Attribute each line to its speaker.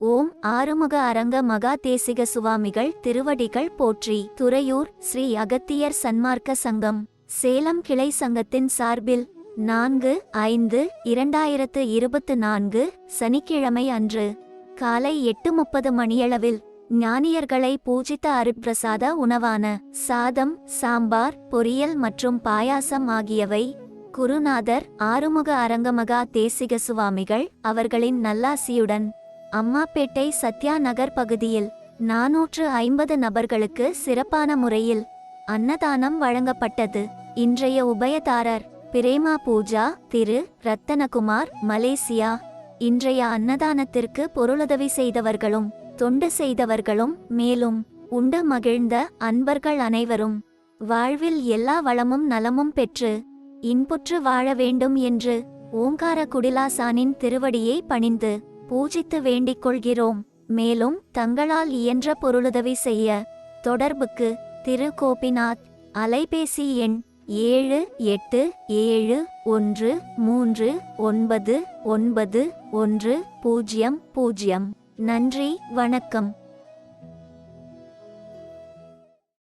Speaker 1: ஓம் ஆறுமுக அரங்க மகா தேசிக சுவாமிகள் திருவடிகள் போற்றி. துறையூர் ஸ்ரீ அகத்தியர் சன்மார்க்க சங்கம். சேலம் கிளை சங்கத்தின் சார்பில் நான்கு ஐந்து இரண்டாயிரத்து இருபத்து நான்கு சனிக்கிழமை அன்று காலை எட்டு முப்பது மணியளவில் ஞானியர்களை பூஜித்த அருட்பிரசாத உணவான சாதம் சாம்பார் பொரியல் மற்றும் பாயாசம் ஆகியவை குருநாதர் ஆறுமுக அரங்கமகா தேசிக சுவாமிகள் அவர்களின் நல்லாசியுடன் அம்மாப்பேட்டை சத்யா நகர் பகுதியில் நாநூற்று ஐம்பது நபர்களுக்கு சிறப்பான முறையில் அன்னதானம் வழங்கப்பட்டது. இன்றைய உபயதாரர் பிரேமா பூஜா திரு. ரத்தனகுமார் மலேசியா. இன்றைய அன்னதானத்திற்கு பொருளுதவி செய்தவர்களும் தொண்டு செய்தவர்களும் மேலும் உண்டு மகிழ்ந்த அன்பர்கள் அனைவரும் வாழ்வில் எல்லா வளமும் நலமும் பெற்று இன்புற்று வாழ வேண்டும் என்று ஓங்கார குடிலாசானின் திருவடியை பணிந்து பூஜித்து வேண்டிக் கொள்கிறோம். மேலும் தங்களால் இயன்ற பொருளுதவி செய்ய. தொடர்புக்கு திரு. கோபிநாத். அலைபேசி எண் ஏழு எட்டு ஏழு ஒன்று மூன்று ஒன்பது ஒன்பது ஒன்று பூஜ்ஜியம் பூஜ்ஜியம் நன்றி வணக்கம்.